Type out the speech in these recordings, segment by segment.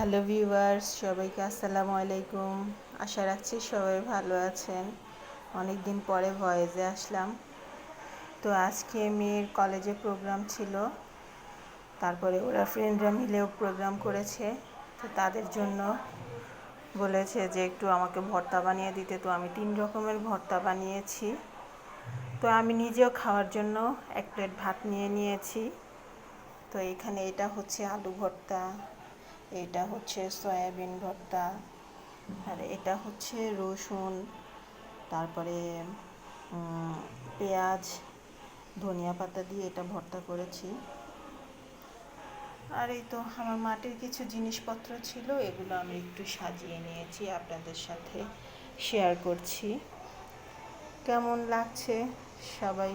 Hello viewers, সবাইকে আসসালামু আলাইকুম। আশা রাখছি সবাই ভালো আছেন। অনেক দিন পরে ভয়েজে আসলাম। তো আজকে মেয়ের কলেজে প্রোগ্রাম ছিল। তারপরে ওরা ফ্রেন্ডরা মিলেও প্রোগ্রাম করেছে। তো তাদের জন্য বলেছে যে, একটু আমাকে ভর্তা বানিয়ে দিতে। তো আমি তিন রকমের ভর্তা বানিয়েছি। তো আমি নিজেও খাওয়ার জন্য এক প্লেট ভাত নিয়ে নিয়েছি। তো এখানে এটা হচ্ছে আলু ভর্তা। এটা হচ্ছে সয়াবিন ভর্তা, আর এটা হচ্ছে রসুন, তারপরে পেঁয়াজ, ধনিয়া পাতা দিয়ে এটা ভর্তা করেছি। আর এই তো আমার মাটির কিছু জিনিসপত্র ছিল, এগুলো আমি একটু সাজিয়ে নিয়েছি, আপনাদের সাথে শেয়ার করছি। কেমন লাগছে? সবাই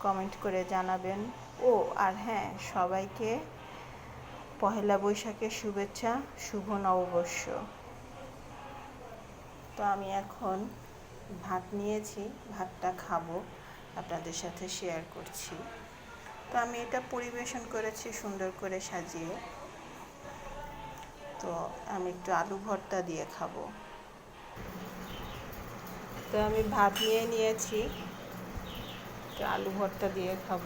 কমেন্ট করে জানাবেন। ও, আর হ্যাঁ সবাইকে পহেলা বৈশাখের শুভেচ্ছা, শুভ নববর্ষ। তো আমি এখন ভাত নিয়েছি, ভাতটা খাব, আপনাদের সাথে শেয়ার করছি। তো আমি এটা পরিবেশন করেছি সুন্দর করে সাজিয়ে। তো আমি একটু আলু ভর্তা দিয়ে খাব। তো আমি ভাত নিয়ে নিয়েছি আলু ভর্তা দিয়ে খাব।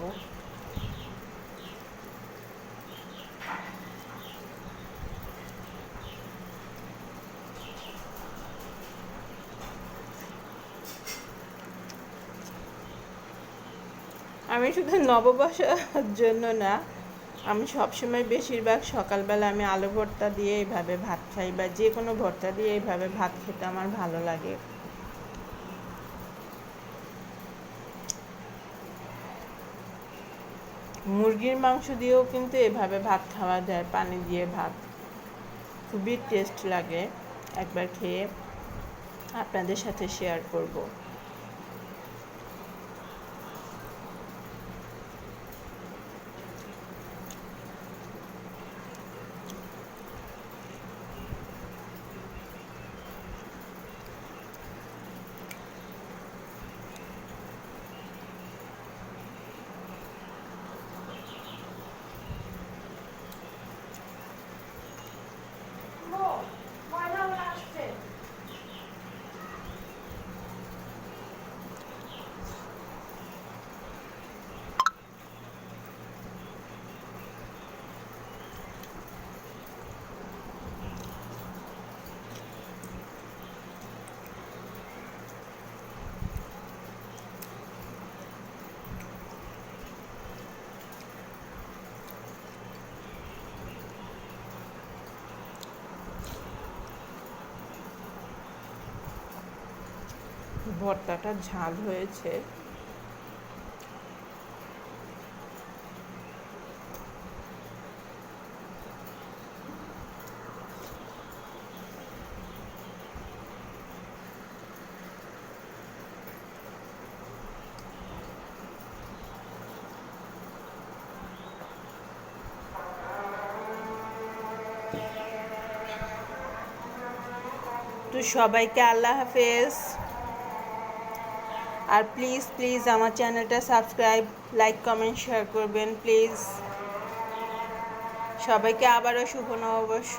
আমি শুধু নববর্ষের জন্য না, আমি সবসময় বেশিরভাগ সকালবেলা আমি আলু ভর্তা দিয়ে এইভাবে ভাত খাই বা যে কোনো ভর্তা দিয়ে এইভাবে ভাত খেতে আমার ভালো লাগে। মুরগির মাংস দিয়েও কিন্তু এভাবে ভাত খাওয়া যায়, পানি দিয়ে ভাত। খুবই টেস্ট লাগে, একবার খেয়ে আপনাদের সাথে শেয়ার করব। ভর্তাটা ঝাল হয়েছে। তো সবাইকে আল্লাহ হাফেজ। আর প্লিজ প্লিজ আমার চ্যানেলটা সাবস্ক্রাইব লাইক কমেন্ট শেয়ার করবেন প্লিজ সবাইকে আবারও শুভ নববর্ষ